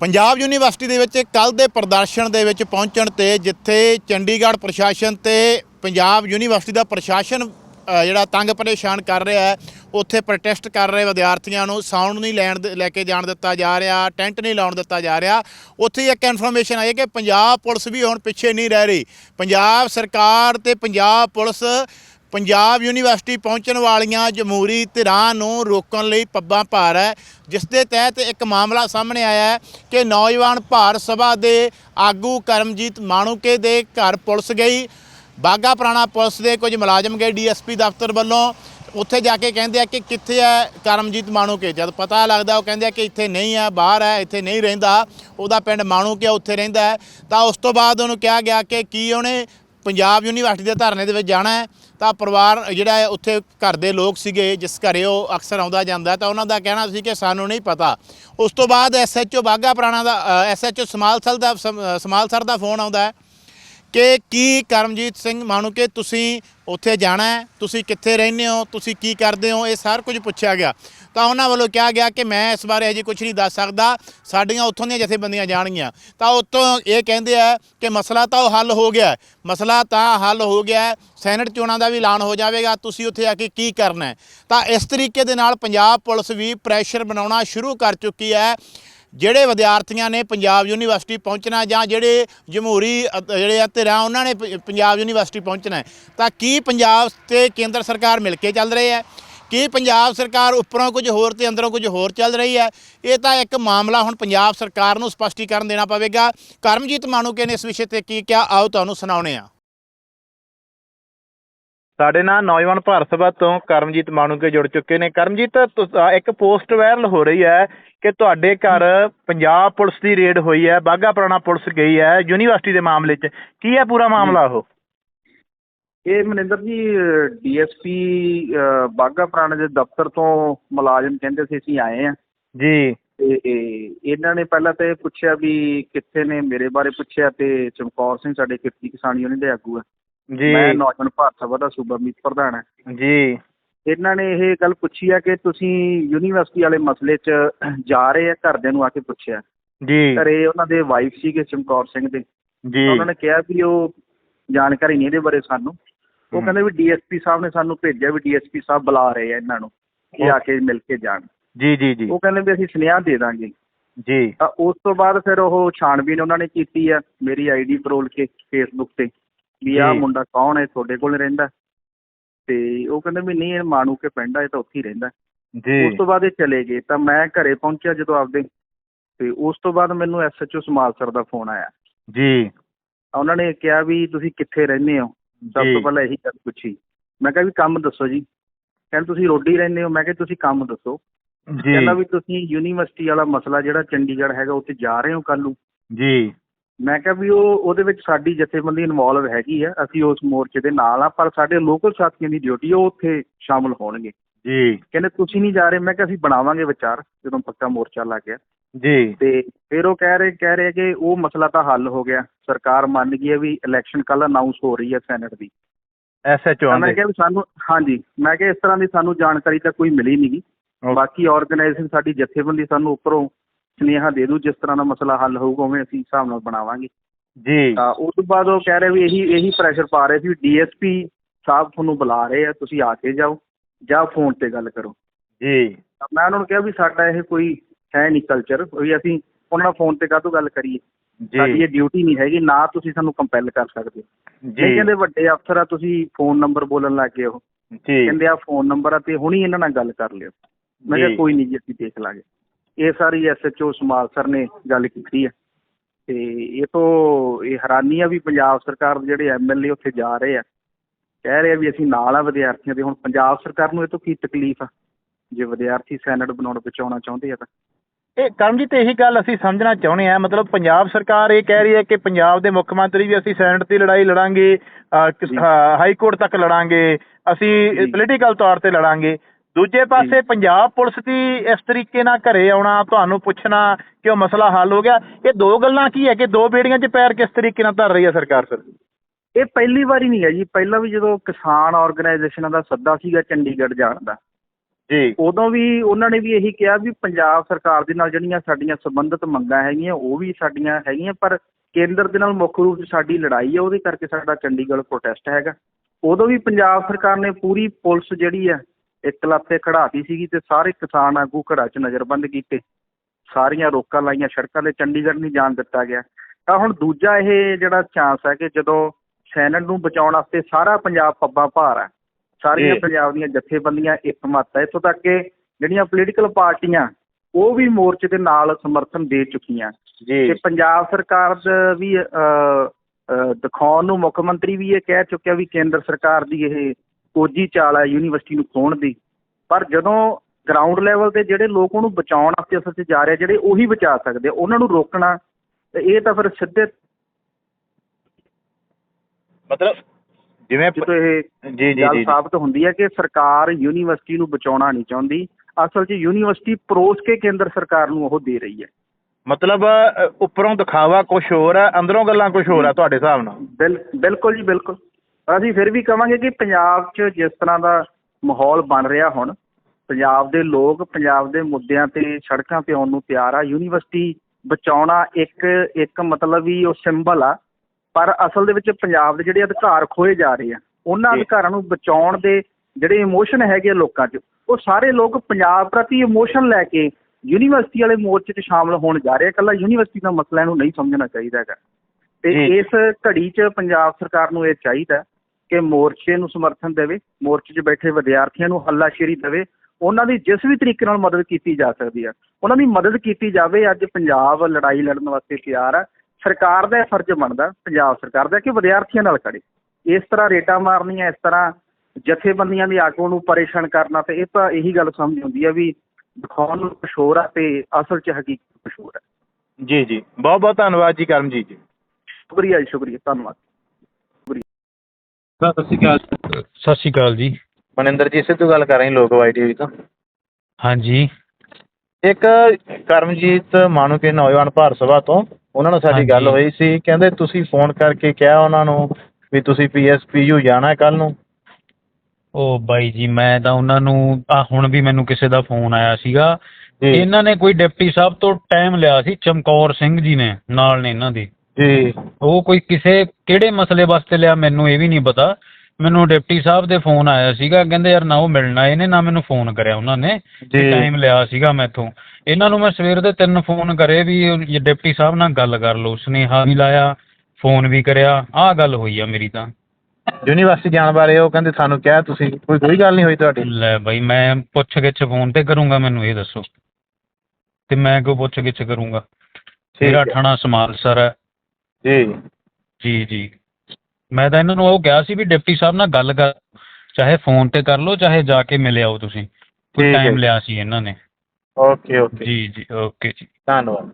Punjab university ਦੇ ਵਿੱਚ ਕੱਲ ਦੇ ਪ੍ਰਦਰਸ਼ਨ ਦੇ ਵਿੱਚ ਪਹੁੰਚਣ ਤੇ ਜਿੱਥੇ ਚੰਡੀਗੜ੍ਹ ਪ੍ਰਸ਼ਾਸਨ ਤੇ ਪੰਜਾਬ ਯੂਨੀਵਰਸਿਟੀ ਦਾ ਪ੍ਰਸ਼ਾਸਨ ਜਿਹੜਾ ਤੰਗ ਪਰੇਸ਼ਾਨ ਕਰ ਰਿਹਾ ਹੈ, ਉੱਥੇ ਪ੍ਰੋਟੈਸਟ ਕਰ ਰਹੇ ਵਿਦਿਆਰਥੀਆਂ ਨੂੰ, ਸਾਊਂਡ ਨਹੀਂ ਲੈਣ ਦੇ- ਲੈ ਕੇ ਜਾਣ ਦਿੱਤਾ ਜਾ ਰਿਹਾ, ਟੈਂਟ ਨਹੀਂ ਲਾਉਣ ਦਿੱਤਾ ਜਾ ਰਿਹਾ। ਉੱਥੇ ਇੱਕ ਇਨਫੋਰਮੇਸ਼ਨ ਆਈ ਹੈ ਕਿ ਪੰਜਾਬ ਪੁਲਿਸ ਵੀ ਹੁਣ ਪਿੱਛੇ ਨਹੀਂ ਰਹਿ ਰਹੀ। ਪੰਜਾਬ ਸਰਕਾਰ ਤੇ ਪੰਜਾਬ ਪੁਲਿਸ ਪੰਜਾਬ ਯੂਨੀਵਰਸਿਟੀ ਪਹੁੰਚਣ ਵਾਲੀਆਂ ਜਮਹੂਰੀ ਧਿਰਾਂ ਨੂੰ ਰੋਕਣ ਲਈ ਪੱਬਾਂ ਭਾਰ ਹੈ, ਜਿਸ ਦੇ ਤਹਿਤ ਇੱਕ ਮਾਮਲਾ ਸਾਹਮਣੇ ਆਇਆ ਹੈ ਕਿ ਨੌਜਵਾਨ ਭਾਰਤ ਸਭਾ ਦੇ ਆਗੂ ਕਰਮਜੀਤ ਮਾਣੂਕੇ ਦੇ ਘਰ ਪੁਲਿਸ ਗਈ। ਬਾਗਾ ਪੁਰਾਣਾ ਪੁਲਿਸ ਦੇ ਕੁਝ ਮੁਲਾਜ਼ਮ ਗਏ ਡੀਐਸਪੀ ਦਫ਼ਤਰ ਵੱਲੋਂ। ਉੱਥੇ ਜਾ ਕੇ ਕਹਿੰਦੇ ਆ ਕਿ ਕਿੱਥੇ ਹੈ ਕਰਮਜੀਤ ਮਾਣੂਕੇ? ਜਦ ਪਤਾ ਲੱਗਦਾ, ਉਹ ਕਹਿੰਦੇ ਆ ਕਿ ਇੱਥੇ ਨਹੀਂ ਹੈ, ਬਾਹਰ ਹੈ, ਇੱਥੇ ਨਹੀਂ ਰਹਿੰਦਾ। ਉਹਦਾ ਪਿੰਡ ਮਾਣੂਕੇ ਉੱਥੇ ਰਹਿੰਦਾ ਤਾਂ ਉਸ ਤੋਂ ਬਾਅਦ ਉਹਨੂੰ ਕਿਹਾ ਗਿਆ ਕਿ ਕੀ ਉਹਨੇ ਪੰਜਾਬ ਯੂਨੀਵਰਸਿਟੀ ਦੇ ਧਰਨੇ ਦੇ ਵਿੱਚ ਜਾਣਾ ਹੈ। ਤਾਂ ਪਰਿਵਾਰ ਜਿਹੜਾ ਹੈ ਉੱਥੇ ਘਰ ਦੇ ਲੋਕ ਸੀਗੇ, ਜਿਸ ਘਰੇ ਉਹ ਅਕਸਰ ਆਉਂਦਾ ਜਾਂਦਾ, ਤਾਂ ਉਹਨਾਂ ਦਾ ਕਹਿਣਾ ਸੀ ਕਿ ਸਾਨੂੰ ਨਹੀਂ ਪਤਾ। ਉਸ ਤੋਂ ਬਾਅਦ ਐਸਐਚਓ ਬਾਗਾ ਪੁਰਾਣਾ ਦਾ ਐਸਐਚਓ ਸਮਾਲਸਰ ਦਾ ਸਮਾਲਸਰ ਦਾ ਫੋਨ ਆਉਂਦਾ ਹੈ। ਕਿ ਕੀ ਕਰਮਜੀਤ ਸਿੰਘ ਮਾਣੂਕੇ ਤੁਸੀਂ ਉੱਥੇ ਜਾਣਾ ਹੈ? ਤੁਸੀਂ ਕਿੱਥੇ ਰਹਿੰਦੇ ਹੋ? ਤੁਸੀਂ ਕੀ ਕਰਦੇ ਹੋ? ਇਹ ਸਾਰਾ ਕੁਝ ਪੁੱਛਿਆ ਗਿਆ। ਤਾਂ ਉਹਨਾਂ ਵੱਲੋਂ ਕਿਹਾ ਗਿਆ ਕਿ ਮੈਂ ਇਸ ਬਾਰੇ ਅਜੇ ਕੁਝ ਨਹੀਂ ਦੱਸ ਸਕਦਾ। ਸਾਡੀਆਂ ਉੱਥੋਂ ਦੀਆਂ ਜਥੇਬੰਦੀਆਂ ਜਾਣਗੀਆਂ। ਤਾਂ ਉੱਥੋਂ ਇਹ ਕਹਿੰਦੇ ਆ ਕਿ ਮਸਲਾ ਤਾਂ ਉਹ ਹੱਲ ਹੋ ਗਿਆ ਮਸਲਾ ਤਾਂ ਹੱਲ ਹੋ ਗਿਆ ਸੈਨੇਟ ਚੋਣਾਂ ਦਾ ਵੀ ਐਲਾਨ ਹੋ ਜਾਵੇਗਾ। ਤੁਸੀਂ ਉੱਥੇ ਆ ਕੇ ਕੀ ਕਰਨਾ ਤਾਂ ਇਸ ਤਰੀਕੇ ਦੇ ਨਾਲ ਪੰਜਾਬ ਪੁਲਿਸ ਵੀ ਪ੍ਰੈਸ਼ਰ ਬਣਾਉਣਾ ਸ਼ੁਰੂ ਕਰ ਚੁੱਕੀ ਹੈ। ਜਿਹੜੇ ਵਿਦਿਆਰਥੀਆਂ ਨੇ ਪੰਜਾਬ ਯੂਨੀਵਰਸਿਟੀ ਪਹੁੰਚਣਾ ਜਾਂ ਜਿਹੜੇ ਜਮਹੂਰੀ ਜਿਹੜੇ ਆ ਧਿਰਾਂ, ਉਹਨਾਂ ਨੇ ਪ- ਪੰਜਾਬ ਯੂਨੀਵਰਸਿਟੀ ਪਹੁੰਚਣਾ ਤਾਂ ਕੀ ਪੰਜਾਬ ਤੇ ਕੇਂਦਰ ਸਰਕਾਰ ਮਿਲ ਕੇ ਚੱਲ ਰਹੇ ਹੈ? ਕੀ ਪੰਜਾਬ ਸਰਕਾਰ ਉੱਪਰੋਂ ਕੁਝ ਹੋਰ ਤੇ ਅੰਦਰੋਂ ਕੁਝ ਹੋਰ ਚੱਲ ਰਹੀ ਹੈ? ਇਹ ਤਾਂ ਇੱਕ ਮਾਮਲਾ ਹੁਣ ਪੰਜਾਬ ਸਰਕਾਰ ਨੂੰ ਸਪਸ਼ਟੀਕਰਨ ਦੇਣਾ ਪਵੇਗਾ। ਕਰਮਜੀਤ ਮਾਨੂਕੇ ਨੇ ਇਸ ਵਿਸ਼ੇ ਤੇ ਕੀ ਕਿਹਾ, ਆਓ ਤੁਹਾਨੂੰ ਸੁਣਾਉਣੇ ਆ ਸਾਡੇ ਨਾਲ ਨੌਜਵਾਨ ਭਾਰਤ ਸਭਾ ਤੋਂ ਕਰਮਜੀਤ ਮਾਣੂਕੇ ਜੁੜ ਚੁੱਕੇ ਨੇ। ਕਰਮਜੀਤ ਤੁਸ- ਇੱਕ ਪੋਸਟ ਵਾਇਰਲ ਹੋ ਰਹੀ ਹੈ ਕਿ ਤੁਹਾਡੇ ਘਰ ਪੰਜਾਬ ਪੁਲਿਸ ਦੀ ਰੇਡ ਹੋਈ ਹੈ ਬਾਗਾ ਪੁਰਾਣਾ ਪੁਲਿਸ ਗਈ ਹੈ ਯੂਨੀਵਰਸਿਟੀ ਦੇ ਮਾਮਲੇ 'ਚ। ਕੀ ਹੈ ਪੂਰਾ ਮਾਮਲਾ ਉਹ? ਇਹ ਮਨਿੰਦਰ ਜੀ ਡੀਐਸਪੀ ਬਾਗਾ ਪੁਰਾਣੇ ਦੇ ਦਫ਼ਤਰ ਤੋਂ ਮੁਲਾਜ਼ਮ ਕਹਿੰਦੇ ਸੀ ਅਸੀਂ ਆਏ ਆ ਜੀ। ਤੇ ਇਹ- ਇਹਨਾਂ ਨੇ ਪਹਿਲਾਂ ਤੇ ਪੁੱਛਿਆ ਵੀ ਕਿੱਥੇ ਨੇ ਮੇਰੇ ਬਾਰੇ ਪੁੱਛਿਆ ਤੇ ਚਮਕੌਰ ਸਿੰਘ ਸਾਡੇ ਕਿਰਤੀ ਕਿਸਾਨ ਯੂਨੀਅਨ ਦੇ ਆਗੂ ਆ। ਜੀ। ਮੈਂ ਨੌਜਵਾਨ ਭਾਰਤ ਸਭਾ ਦਾ ਸੂਬਾ ਮੀਤ ਪ੍ਰਧਾਨ ਹਾਂ। ਜੀ। ਇਹਨਾਂ ਨੇ ਇਹ ਗੱਲ ਪੁੱਛੀ ਆ ਕਿ ਤੁਸੀਂ ਯੂਨੀਵਰਸਿਟੀ ਵਾਲੇ ਮਸਲੇ 'ਚ ਜਾ ਰਹੇ ਆ ਘਰਦਿਆਂ ਨੂੰ ਆ ਕੇ ਪੁੱਛਿਆ। ਜੀ। ਘਰੇ ਉਹਨਾਂ ਦੇ ਵਾਈਫ ਸੀਗੇ ਚਮਕੌਰ ਸਿੰਘ ਦੇ। ਜੀ। ਉਹਨਾਂ ਨੇ ਕਿਹਾ ਵੀ ਉਹ ਜਾਣਕਾਰੀ ਨਹੀਂ ਇਹਦੇ ਬਾਰੇ ਸਾਨੂੰ। ਉਹ। ਕਹਿੰਦੇ ਵੀ ਡੀਐਸਪੀ ਸਾਹਿਬ ਨੇ ਸਾਨੂੰ ਭੇਜਿਆ ਵੀ ਡੀਐਸਪੀ ਸਾਹਿਬ ਬੁਲਾ ਰਹੇ ਆ ਇਹਨਾਂ ਨੂੰ ਇਹ ਆ ਕੇ ਮਿਲ ਕੇ ਜਾਣ। ਜੀ ਜੀ ਜੀ। ਉਹ ਕਹਿੰਦੇ ਵੀ ਅਸੀਂ ਸੁਨੇਹਾ ਦੇ ਦਾਂਗੇ। ਜੀ। ਤਾਂ ਉਸ ਤੋਂ ਬਾਅਦ ਫਿਰ ਉਹ ਛਾਣਬੀਨ ਉਹਨਾਂ ਨੇ ਕੀਤੀ ਆ ਮੇਰੀ ਆਈਡੀ ਪਰੋਲ ਕੇ ਫੇਸਬੁੱਕ ਤੇ। ਵੀ ਆਹ। ਮੁੰਡਾ ਕੌਣ ਹੈ? ਤੁਹਾਡੇ ਕੋਲ ਰਹਿੰਦਾ ਤੇ ਉਹ ਕਹਿੰਦੇ ਵੀ ਨਹੀਂ ਇਹ ਮਾਣੂ ਕੇ ਪਿੰਡ ਆ ਇਹ ਤਾਂ ਉੱਥੇ ਹੀ ਰਹਿੰਦਾ ਜੀ। ਉਸ ਤੋਂ ਬਾਅਦ ਇਹ ਚਲੇ ਗਏ। ਤਾਂ ਮੈਂ ਘਰੇ ਪਹੁੰਚਿਆ ਜਦੋਂ ਆਪਦੇ। ਤੇ ਉਸ ਤੋਂ ਬਾਅਦ ਮੈਨੂੰ ਐਸਐਚਓ ਸਮਾਲਸਰ ਦਾ ਫੋਨ ਆਇਆ। ਜੀ। ਉਹਨਾਂ ਨੇ ਕਿਹਾ ਵੀ ਤੁਸੀਂ ਕਿੱਥੇ ਰਹਿੰਦੇ ਹੋ? ਸਭ। ਤੋਂ ਪਹਿਲਾਂ ਇਹੀ ਗੱਲ ਪੁੱਛੀ। ਮੈਂ ਕਿਹਾ ਵੀ ਕੰਮ ਦੱਸੋ ਜੀ। ਕਹਿੰਦੇ ਤੁਸੀਂ ਰੋਡੀ ਰਹਿੰਦੇ ਹੋ? ਮੈਂ ਕਿਹਾ ਤੁਸੀਂ ਕੰਮ ਦੱਸੋ। ਜੀ। ਕਹਿੰਦਾ ਵੀ ਤੁਸੀਂ ਯੂਨੀਵਰਸਿਟੀ ਵਾਲਾ ਮਸਲਾ ਜਿਹੜਾ ਚੰਡੀਗੜ੍ਹ ਹੈਗਾ ਉੱਥੇ ਜਾ ਰਹੇ ਹੋ ਕੱਲ ਨੂੰ। ਜੀ। ਮੈਂ ਕਿਹਾ ਵੀ ਉਹ ਉਹਦੇ ਵਿੱਚ ਸਾਡੀ ਜਥੇਬੰਦੀ ਇਨਵੋਲਵ ਹੈਗੀ ਆ ਅਸੀਂ ਉਸ ਮੋਰਚੇ ਦੇ ਨਾਲ ਆ ਪਰ ਸਾਡੇ ਲੋਕਲ ਸਾਥੀਆਂ ਦੀ ਡਿਊਟੀ ਉਹ ਉੱਥੇ ਸ਼ਾਮਲ ਹੋਣਗੇ। ਜੀ। ਕਹਿੰਦੇ ਤੁਸੀਂ ਨਹੀਂ ਜਾ ਰਹੇ। ਮੈਂ ਕਿਹਾ ਅਸੀਂ ਬਣਾਵਾਂਗੇ ਵਿਚਾਰ ਜਦੋਂ ਪੱਕਾ ਮੋਰਚਾ ਲੱਗ ਗਿਆ। ਜੀ। ਤੇ ਫਿਰ ਉਹ ਕਹਿ ਰਹੇ ਕਹਿ ਰਹੇ ਕਿ ਉਹ ਮਸਲਾ ਤਾਂ ਹੱਲ ਹੋ ਗਿਆ। ਸਰਕਾਰ ਮੰਨ ਗਈ ਹੈ ਵੀ ਇਲੈਕਸ਼ਨ ਕੱਲ ਅਨਾਉਂਸ ਹੋ ਰਹੀ ਹੈ ਸੈਨੇਟ ਦੀ। ਐਸਐਚਓ ਮੈਂ ਕਿਹਾ ਵੀ ਸਾਨੂੰ ਹਾਂਜੀ ਮੈਂ ਕਿਹਾ ਇਸ ਤਰ੍ਹਾਂ ਦੀ ਸਾਨੂੰ ਜਾਣਕਾਰੀ ਤਾਂ ਕੋਈ ਮਿਲੀ ਨਹੀਂਗੀ। ਬਾਕੀ ਆਰਗੇਨਾਈਜੇਸ਼ਨ ਸਾਡੀ ਜਥੇਬੰਦੀ ਸਾਨੂੰ ਉੱਪਰੋਂ ਸੁਨੇਹਾ ਦੇ ਦੂ ਜਿਸ ਤਰ੍ਹਾਂ ਦਾ ਮਸਲਾ ਹੱਲ ਹੋਊਗਾ ਉਵੇਂ ਅਸੀਂ ਹਿਸਾਬ ਨਾਲ ਬਣਾਵਾਂਗੇ। ਜੀ। ਤਾਂ ਉਸ ਤੋਂ ਬਾਅਦ ਉਹ ਕਹਿ ਰਹੇ ਵੀ ਇਹੀ ਇਹੀ ਪ੍ਰੈਸ਼ਰ ਪਾ ਰਹੇ ਸੀ ਵੀ ਡੀਐਸਪੀ ਸਾਹਿਬ ਤੁਹਾਨੂੰ ਬੁਲਾ ਰਹੇ ਆ ਤੁਸੀਂ ਆ ਕੇ ਜਾਓ ਜਾਂ ਫੋਨ ਤੇ ਗੱਲ ਕਰੋ। ਜੀ। ਤਾਂ ਮੈਂ ਉਹਨਾਂ ਨੂੰ ਕਿਹਾ ਵੀ ਸਾਡਾ ਇਹ ਕੋਈ ਹੈ ਨਹੀਂ ਕਲਚਰ ਵੀ ਅਸੀਂ ਉਹਨਾਂ ਨਾਲ ਫੋਨ ਤੇ ਕਾਹਤੋਂ ਗੱਲ ਕਰੀਏ? ਸਾਡੀ ਇਹ ਡਿਊਟੀ ਨਹੀਂ ਹੈਗੀ ਨਾ ਤੁਸੀਂ ਸਾਨੂੰ ਕੰਪੈਲ ਕਰ ਸਕਦੇ। ਜੀ। ਕਹਿੰਦੇ ਵੱਡੇ ਅਫਸਰ ਆ ਤੁਸੀਂ ਫੋਨ ਨੰਬਰ ਬੋਲਣ ਲੱਗ ਗਏ ਉਹ ਜੀ। ਕਹਿੰਦੇ ਆ ਫੋਨ ਨੰਬਰ ਆ ਤੇ ਹੁਣੀ ਇਹਨਾਂ ਨਾਲ ਗੱਲ ਕਰ ਲਿਓ। ਮੈਂ। ਕਿਹਾ ਕੋਈ ਨਹੀਂ ਜੀ ਅਸੀਂ ਦੇਖ ਲਾਂਗੇ। ਇਹ ਸਾਰੀ ਐਸਐਚਓ ਸਮਾਲ ਸਰ ਨੇ ਗੱਲ ਕੀਤੀ ਹੈ ਤੇ ਇਹ ਤੋਂ ਇਹ ਹੈਰਾਨੀ ਆ ਵੀ ਪੰਜਾਬ ਸਰਕਾਰ ਦੇ ਜਿਹੜੇ ਐਮਐਲਏ ਉੱਥੇ ਜਾ ਰਹੇ ਆ। ਕਹਿ ਰਹੇ ਆ ਵੀ ਅਸੀਂ ਨਾਲ ਆ ਵਿਦਿਆਰਥੀਆਂ ਦੇ। ਹੁਣ ਪੰਜਾਬ ਸਰਕਾਰ ਨੂੰ ਇਹ ਤੋਂ ਕੀ ਤਕਲੀਫ ਆ? ਜੇ ਵਿਦਿਆਰਥੀ ਸੈਨੇਟ ਬਣਾਉਣ ਬਚਾਉਣਾ ਚਾਹੁੰਦੇ ਆ ਤਾਂ। ਇਹ ਕਰਮਜੀਤ ਇਹੀ ਗੱਲ ਅਸੀਂ ਸਮਝਣਾ ਚਾਹੁੰਦੇ ਹਾਂ ਮਤਲਬ ਪੰਜਾਬ ਸਰਕਾਰ ਇਹ ਕਹਿ ਰਹੀ ਹੈ ਕਿ ਪੰਜਾਬ ਦੇ ਮੁੱਖ ਮੰਤਰੀ ਵੀ ਅਸੀਂ ਸੈਨੇਟ ਦੀ ਲੜਾਈ ਲੜਾਂਗੇ ਹਾਈ ਕੋਰਟ ਤੱਕ ਲੜਾਂਗੇ। ਅਸੀਂ। ਪੋਲੀਟੀਕਲ ਤੌਰ ਤੇ ਲੜਾਂਗੇ। ਦੂਜੇ ਪਾਸੇ ਪੰਜਾਬ ਪੁਲਿਸ ਦੀ ਇਸ ਤਰੀਕੇ ਨਾਲ ਘਰੇ ਆਉਣਾ ਤੁਹਾਨੂੰ ਪੁੱਛਣਾ ਕਿ ਉਹ ਮਸਲਾ ਹੱਲ ਹੋ ਗਿਆ ਇਹ ਦੋ ਗੱਲਾਂ ਕੀ ਹੈ ਕਿ ਦੋ ਬੇੜੀਆਂ 'ਚ ਪੈਰ ਕਿਸ ਤਰੀਕੇ ਨਾਲ ਧਰ ਰਹੀ ਹੈ ਸਰਕਾਰ ਸਰ ਇਹ ਪਹਿਲੀ ਵਾਰੀ ਨਹੀਂ ਹੈ ਜੀ। ਪਹਿਲਾਂ ਵੀ ਜਦੋਂ ਕਿਸਾਨ ਆਰਗੇਨਾਈਜੇਸ਼ਨਾਂ ਦਾ ਸੱਦਾ ਸੀਗਾ ਚੰਡੀਗੜ੍ਹ ਜਾਣ ਦਾ ਜੀ। ਉਦੋਂ ਵੀ ਉਹਨਾਂ ਨੇ ਵੀ ਇਹੀ ਕਿਹਾ ਵੀ ਪੰਜਾਬ ਸਰਕਾਰ ਦੇ ਨਾਲ ਜਿਹੜੀਆਂ ਸਾਡੀਆਂ ਸੰਬੰਧਿਤ ਮੰਗਾਂ ਹੈਗੀਆਂ ਉਹ ਵੀ ਸਾਡੀਆਂ ਹੈਗੀਆਂ ਪਰ ਕੇਂਦਰ ਦੇ ਨਾਲ ਮੁੱਖ ਰੂਪ 'ਚ ਸਾਡੀ ਲੜਾਈ ਹੈ ਉਹਦੇ ਕਰਕੇ ਸਾਡਾ ਚੰਡੀਗੜ੍ਹ ਪ੍ਰੋਟੈਸਟ ਹੈਗਾ। ਉਦੋਂ ਵੀ ਪੰਜਾਬ ਸਰਕਾਰ ਨੇ ਪੂਰੀ ਪੁਲਿਸ ਜਿਹੜੀ ਹੈ ਇੱਕ ਲੱਤੇ ਖੜਾਤੀ ਸੀਗੀ ਤੇ ਸਾਰੇ ਕਿਸਾਨ ਆਗੂ ਘੜਾ 'ਚ ਨਜ਼ਰਬੰਦ ਕੀਤੇ। ਸਾਰੀਆਂ ਰੋਕਾਂ ਲਾਈਆਂ ਸੜਕਾਂ ਤੇ ਚੰਡੀਗੜ੍ਹ ਨਹੀਂ ਜਾਣ ਦਿੱਤਾ ਗਿਆ। ਤਾਂ ਹੁਣ ਦੂਜਾ ਇਹ ਜਿਹੜਾ ਚਾਂਸ ਹੈ ਕਿ ਜਦੋਂ ਸੈਨਟ ਨੂੰ ਬਚਾਉਣ ਵਾਸਤੇ ਸਾਰਾ ਪੰਜਾਬ ਪੱਬਾਂ ਭਾਰ ਹੈ। ਸਾਰੀਆਂ। ਪੰਜਾਬ ਦੀਆਂ ਜਥੇਬੰਦੀਆਂ ਇੱਕ ਮੱਤ ਹੈ। ਇੱਥੋਂ ਤੱਕ ਕਿ ਜਿਹੜੀਆਂ ਪੋਲੀਟੀਕਲ ਪਾਰਟੀਆਂ ਉਹ ਵੀ ਮੋਰਚੇ ਦੇ ਨਾਲ ਸਮਰਥਨ ਦੇ ਚੁੱਕੀਆਂ। ਤੇ ਪੰਜਾਬ ਸਰਕਾਰ ਦਾ ਵੀ ਦਿਖਾਉਣ ਨੂੰ ਮੁੱਖ ਮੰਤਰੀ ਵੀ ਇਹ ਕਹਿ ਚੁੱਕਿਆ ਵੀ ਕੇਂਦਰ ਸਰਕਾਰ ਦੀ ਇਹ ਕੋਜੀ ਚਾਲ ਹੈ ਯੂਨੀਵਰਸਿਟੀ ਨੂੰ ਖੋਣ ਦੀ। ਪਰ ਜਦੋਂ ਗਰਾਊਂਡ ਲੈਵਲ ਤੇ ਜਿਹੜੇ ਲੋਕ ਉਹਨੂੰ ਬਚਾਉਣ ਵਾਸਤੇ ਅਸਲ 'ਚ ਜਾ ਰਹੇ ਜਿਹੜੇ ਉਹੀ ਬਚਾ ਸਕਦੇ ਉਹਨਾਂ ਨੂੰ ਰੋਕਣਾ ਤੇ ਇਹ ਤਾਂ ਫਿਰ ਸਿੱਧੇ ਮਤਲਬ ਜਿਵੇਂ ਜਦੋਂ ਇਹ ਜੀ ਜੀ ਗੱਲ ਜੀ ਸਾਬਤ ਹੁੰਦੀ ਹੈ ਕਿ ਸਰਕਾਰ ਯੂਨੀਵਰਸਿਟੀ ਨੂੰ ਬਚਾਉਣਾ ਨਹੀਂ ਚਾਹੁੰਦੀ। ਅਸਲ 'ਚ ਯੂਨੀਵਰਸਿਟੀ ਪਰੋਸ ਕੇ ਕੇਂਦਰ ਸਰਕਾਰ ਨੂੰ ਉਹ ਦੇ ਰਹੀ ਹੈ। ਮਤਲਬ ਉੱਪਰੋਂ ਦਿਖਾਵਾ ਕੁਝ ਹੋਰ ਹੈ ਅੰਦਰੋਂ ਗੱਲਾਂ ਕੁਝ ਹੋਰ ਹੈ ਤੁਹਾਡੇ ਹਿਸਾਬ ਨਾਲ? ਬਿਲ ਬਿਲਕੁਲ ਜੀ ਬਿਲਕੁਲ। ਅਸੀਂ ਫਿਰ ਵੀ ਕਵਾਂਗੇ ਕਿ ਪੰਜਾਬ 'ਚ ਜਿਸ ਤਰ੍ਹਾਂ ਦਾ ਮਾਹੌਲ ਬਣ ਰਿਹਾ ਹੁਣ ਪੰਜਾਬ ਦੇ ਲੋਕ ਪੰਜਾਬ ਦੇ ਮੁੱਦਿਆਂ ਤੇ ਸੜਕਾਂ ਤੇ ਆਉਣ ਨੂੰ ਤਿਆਰ ਆ ਯੂਨੀਵਰਸਿਟੀ ਬਚਾਉਣਾ ਇੱਕ ਇੱਕ ਮਤਲਬ ਹੀ ਉਹ ਸਿੰਬਲ ਆ ਪਰ ਅਸਲ ਦੇ ਵਿੱਚ ਪੰਜਾਬ ਦੇ ਜਿਹੜੇ ਅਧਿਕਾਰ ਖੋਏ ਜਾ ਰਹੇ ਆ ਉਹਨਾਂ। ਅਧਿਕਾਰਾਂ ਨੂੰ ਬਚਾਉਣ ਦੇ ਜਿਹੜੇ ਇਮੋਸ਼ਨ ਹੈਗੇ ਲੋਕਾਂ 'ਚ ਉਹ ਸਾਰੇ ਲੋਕ ਪੰਜਾਬ ਪ੍ਰਤੀ ਇਮੋਸ਼ਨ ਲੈ ਕੇ ਯੂਨੀਵਰਸਿਟੀ ਵਾਲੇ ਮੋਰਚੇ 'ਚ ਸ਼ਾਮਲ ਹੋਣ ਜਾ ਰਹੇ ਆ ਇਕੱਲਾ ਯੂਨੀਵਰਸਿਟੀ ਦਾ ਮਸਲਾ ਇਹਨੂੰ ਨਹੀਂ ਸਮਝਣਾ ਚਾਹੀਦਾ ਹੈਗਾ ਤੇ। ਇਸ ਘੜੀ 'ਚ ਪੰਜਾਬ ਸਰਕਾਰ ਨੂੰ ਇਹ ਚਾਹੀਦਾ ਕਿ ਮੋਰਚੇ ਨੂੰ ਸਮਰਥਨ ਦੇਵੇ ਮੋਰਚੇ 'ਚ ਬੈਠੇ ਵਿਦਿਆਰਥੀਆਂ ਨੂੰ ਹੱਲਾਸ਼ੇਰੀ ਦੇਵੇ ਉਹਨਾਂ ਦੀ ਜਿਸ ਵੀ ਤਰੀਕੇ ਨਾਲ ਮਦਦ ਕੀਤੀ ਜਾ ਸਕਦੀ ਆ ਉਹਨਾਂ ਦੀ ਮਦਦ ਕੀਤੀ ਜਾਵੇ ਅੱਜ ਪੰਜਾਬ ਲੜਾਈ ਲੜਨ ਵਾਸਤੇ ਤਿਆਰ ਆ ਸਰਕਾਰ ਦਾ ਇਹ ਫਰਜ਼ ਬਣਦਾ ਪੰਜਾਬ ਸਰਕਾਰ ਦਾ ਕਿ ਵਿਦਿਆਰਥੀਆਂ ਨਾਲ ਖੜੇ ਇਸ ਤਰ੍ਹਾਂ ਰੇਟਾਂ ਮਾਰਨੀਆਂ ਇਸ ਤਰ੍ਹਾਂ ਜਥੇਬੰਦੀਆਂ ਦੀ ਆਗੂ ਨੂੰ ਪਰੇਸ਼ਾਨ ਕਰਨਾ ਤੇ ਇਹ ਤਾਂ ਇਹੀ ਗੱਲ ਸਮਝ ਆਉਂਦੀ ਆ ਵੀ ਦਿਖਾਉਣ ਨੂੰ ਹੋਰ ਆ ਤੇ ਅਸਲ 'ਚ ਹਕੀਕਤ ਹੋਰ ਹੈ ਜੀ ਜੀ। ਬਹੁਤ ਬਹੁਤ ਧੰਨਵਾਦ ਜੀ ਕਰਮਜੀਤ ਜੀ। ਸ਼ੁਕਰੀਆ ਜੀ ਸ਼ੁਕਰੀਆ। ਧੰਨਵਾਦ। ਸਤਿ ਸ਼੍ਰੀ ਅਕਾਲ ਸਤਿ ਸ਼੍ਰੀ ਅਕਾਲ ਜੀ। ਮਨਿੰਦਰਜੀਤ ਸਿੱਧੂ ਗੱਲ ਕਰ ਰਹੀ ਲੋਕ ਵਾਈ ਟੀਵੀ ਤੋਂ। ਹਾਂਜੀ। ਇੱਕ ਕਰਮਜੀਤ ਮਾਨੂਕੇ ਨੌਜਵਾਨ ਭਾਰਤ ਸਭਾ ਤੋਂ ਉਹਨਾਂ ਨਾਲ ਸਾਡੀ। ਗੱਲ ਹੋਈ ਸੀ। ਕਹਿੰਦੇ ਤੁਸੀਂ ਫੋਨ ਕਰਕੇ ਕਿਹਾ ਉਹਨਾਂ ਨੂੰ ਵੀ ਤੁਸੀਂ ਪੀਐਸਪੀਯੂ ਜਾਣਾ ਕੱਲ ਨੂੰ? ਉਹ ਬਾਈ ਜੀ ਮੈਂ ਤਾਂ ਉਹਨਾਂ ਨੂੰ ਆ ਹੁਣ ਵੀ ਮੈਨੂੰ ਕਿਸੇ ਦਾ ਫੋਨ ਆਇਆ ਸੀਗਾ। ਜੀ। ਇਹਨਾਂ ਨੇ ਕੋਈ ਡਿਪਟੀ ਸਾਹਿਬ ਤੋਂ ਟਾਈਮ ਲਿਆ ਸੀ ਚਮਕੌਰ ਸਿੰਘ ਜੀ ਨੇ ਨਾਲ ਨੇ ਇਹਨਾਂ ਦੇ। ਜੀ ਉਹ ਕੋਈ ਕਿਸੇ ਕਿਹੜੇ ਮਸਲੇ ਵਾਸਤੇ ਲਿਆ ਮੈਨੂੰ ਇਹ ਵੀ ਨਹੀਂ ਪਤਾ। ਮੈਨੂੰ ਡਿਪਟੀ ਸਾਹਿਬ ਦੇ ਫੋਨ ਆਇਆ ਸੀਗਾ ਕਹਿੰਦੇ ਯਾਰ ਨਾ ਉਹ ਮਿਲਣਾ ਇਹਨੇ ਨਾ ਮੈਨੂੰ ਫੋਨ ਕਰਿਆ ਉਹਨਾਂ ਨੇ ਜੀ। ਟਾਈਮ ਲਿਆ ਸੀਗਾ ਮੈਥੋਂ। ਇਹਨਾਂ ਨੂੰ ਮੈਂ ਸਵੇਰ ਦੇ ਤਿੰਨ ਫੋਨ ਕਰੇ ਵੀ ਇਹ ਡਿਪਟੀ ਸਾਹਿਬ ਨਾਲ ਗੱਲ ਕਰ ਲਓ ਸੁਨੇਹਾ ਵੀ ਲਾਇਆ ਫੋਨ ਵੀ ਕਰਿਆ ਆਹ ਗੱਲ ਹੋਈ ਆ ਮੇਰੀ ਤਾਂ। ਯੂਨੀਵਰਸਿਟੀ ਜਾਣ ਬਾਰੇ ਉਹ ਕਹਿੰਦੇ ਸਾਨੂੰ ਕਿਹਾ ਤੁਸੀਂ ਕੋਈ ਕੋਈ ਗੱਲ ਨਹੀਂ ਹੋਈ ਤੁਹਾਡੀ। ਲੈ ਬਈ ਮੈਂ ਪੁੱਛ ਗਿੱਛ ਫੋਨ ਤੇ ਕਰੂੰਗਾ ਮੈਨੂੰ ਇਹ ਦੱਸੋ। ਤੇ ਮੈਂ ਕਿਉਂ ਪੁੱਛ ਗਿੱਛ ਕਰੂੰਗਾ? ਮੇਰਾ। ਠਾਣਾ ਸਮਾਲਸਰ ਹੈ। ਜੀ। ਜੀ ਜੀ। ਮੈਂ ਤਾਂ ਇਹਨਾਂ ਨੂੰ ਉਹ ਕਿਹਾ ਸੀ ਵੀ ਡਿਪਟੀ ਸਾਹਿਬ ਨਾਲ ਗੱਲ ਕਰ ਚਾਹੇ ਫੋਨ ਤੇ ਕਰ ਲਓ ਚਾਹੇ ਜਾ ਕੇ ਮਿਲ ਆਓ ਤੁਸੀਂ। ਠੀਕ ਕੋਈ ਹੈ। ਟਾਈਮ ਲਿਆ ਸੀ ਇਹਨਾਂ ਨੇ। Okay okay. ਜੀ ਜੀ ਓਕੇ ਜੀ। ਧੰਨਵਾਦ।